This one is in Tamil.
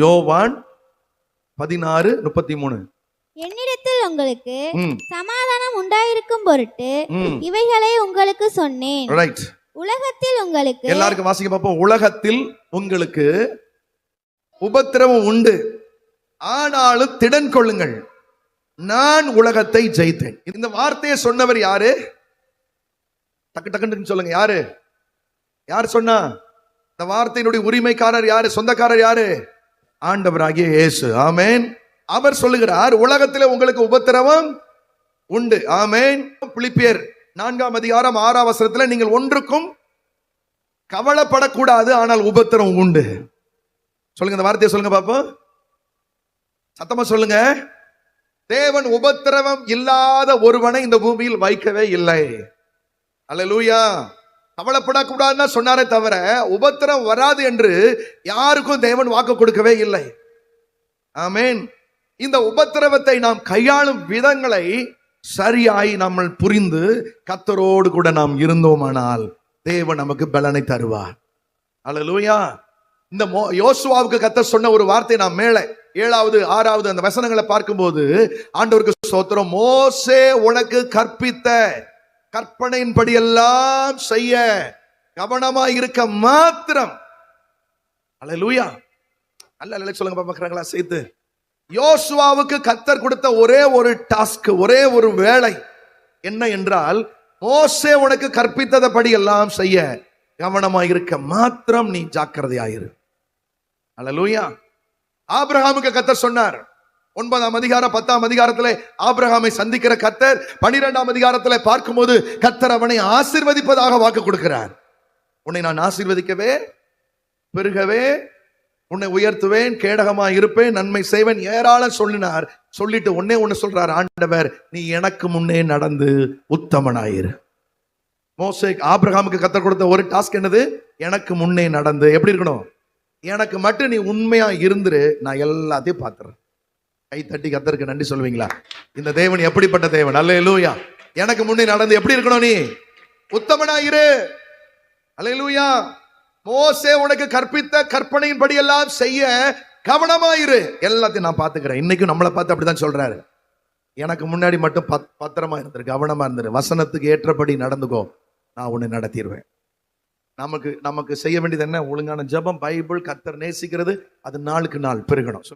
யோவான் பதினாறு முப்பத்தி மூணு என்னிடத்தில் உங்களுக்கு சமாதானம் உண்டாயிருக்கும் பொருட்டு இவைகளை உங்களுக்கு சொன்னேன். ரைட் உலகத்தில் உங்களுக்கு எல்லாருக்கும் வாசிக்க பார்ப்போம். உலகத்தில் உங்களுக்கு உபத்திரவம் உண்டு. ஆனாலும் திடன் கொள்ளுங்கள். நான் உலகத்தை ஜெயித்தேன். இந்த வார்த்தையை சொன்னவர் யாரு? டக்கு டக்குன்னு சொல்லுங்க. யாரு? யார் சொன்னா? இந்த வார்த்தையினுடைய உரிமைக்காரர் யாரு? சொந்தக்காரர் யாரு? ஆண்டவராகிய இயேசு. ஆமேன். அவர் சொல்லுகிறார் உலகத்தில் உங்களுக்கு உபத்திரவம் உண்டு. ஆமென். புளிப்பியர் நான்காம் அதிகாரம் ஆறாம் வசனத்தில் நீங்கள் ஒன்றுக்கும் கவலைப்படக்கூடாது ஆனால் உபத்திரம் உண்டு. சொல்லுங்க இந்த வார்த்தையை சொல்லுங்க பாப்போம். சத்தமா சொல்லுங்க. தேவன் உபத்திரவம் இல்லாத ஒருவனை இந்த பூமியில் வைக்கவே இல்லை. அல்ல லூயா கவலைப்படக்கூடாதுன்னா சொன்னாரே தவிர உபத்திரம் வராது என்று யாருக்கும் தேவன் வாக்கு கொடுக்கவே இல்லை. ஆமேன். இந்த உபத்திரவத்தை நாம் கையாளும் விதங்களை சரியாய் நம்ம புரிந்து கத்தரோடு கூட நாம் இருந்தோமானால் தேவன் நமக்கு பலனை தருவார். அல்லேலூயா இந்த மோ யோசுவாவுக்கு கத்த சொன்ன ஒரு வார்த்தை நாம் மேலே ஏழாவது ஆறாவது அந்த வசனங்களை பார்க்கும்போது ஆண்டவருக்கு சோத்திரம் மோசே உனக்கு கற்பித்த கற்பனையின்படி எல்லாம் செய்ய கவனமா இருக்க மாத்திரம். அல்லேலூயா அல்ல அல்ல சொல்லுங்க பாப்பாக்குறாங்களா சேர்த்து யோசுவாவுக்கு கத்தர் கொடுத்த ஒரே ஒரு டாஸ்க் ஒரே ஒரு வேலை என்ன என்றால் மோசே உனக்கு கற்பித்ததபடி எல்லாம் செய்ய கவனமா இருக்க மாத்திரம் நீ ஜாக்கிரதையாயிரு. அல்ல லூயா ஆபிரஹாமுக்கு கத்தர் சொன்னார் ஒன்பதாம் அதிகாரம் பத்தாம் அதிகாரத்தில் ஆபிரகாமை சந்திக்கிற கத்தர் பனிரெண்டாம் அதிகாரத்தில் பார்க்கும்போது கத்தர் அவனை ஆசீர்வதிப்பதாக வாக்கு கொடுக்கிறார். உன்னை நான் ஆசீர்வதிக்கவே பெருகவே உன்னை உயர்த்துவேன் கேடகமா இருப்பேன் நன்மை செய்வேன் ஏராளம் சொல்லினார். சொல்லிட்டு உன்னே ஒன்று சொல்றார் ஆண்டவர் நீ எனக்கு முன்னே நடந்து உத்தமனாயிரு. மோசே ஆபிரகாமுக்கு கத்தர் கொடுத்த ஒரு டாஸ்க் என்னது? எனக்கு முன்னே நடந்து. எப்படி இருக்கணும்? எனக்கு மட்டும் நீ உண்மையா இருந்துரு நான் எல்லாத்தையும் பார்த்துறேன். கை தட்டி கத்தருக்கு நன்றி சொல்லுவீங்களா? இந்த தேவன் எப்படிப்பட்ட தேவன்? அல்ல எனக்கு முன்னே நடந்து எப்படி இருக்கணும் நீ? உத்தமனாயிரு. அல்லேலூயா. மோசே உனக்கு கற்பித்த கற்பனையின்படி எல்லாம் செய்ய கவனமாயிரு. எல்லாத்தையும் நான் பார்த்துக்கிறேன். இன்னைக்கும் நம்மளை பார்த்து அப்படிதான் சொல்றாரு. எனக்கு முன்னாடி மட்டும் பத் பத்திரமா இருந்துரு கவனமா இருந்துரு. வசனத்துக்கு ஏற்றபடி நடந்துக்கோ. நான் உன்னை நடத்திடுவேன் நமக்கு நமக்கு செய்ய வேண்டியது என்ன? ஒழுங்கான ஜெபம் பைபிள் கத்தர் நேசிக்கிறது அது நாளுக்கு நாள் பெருகணும்.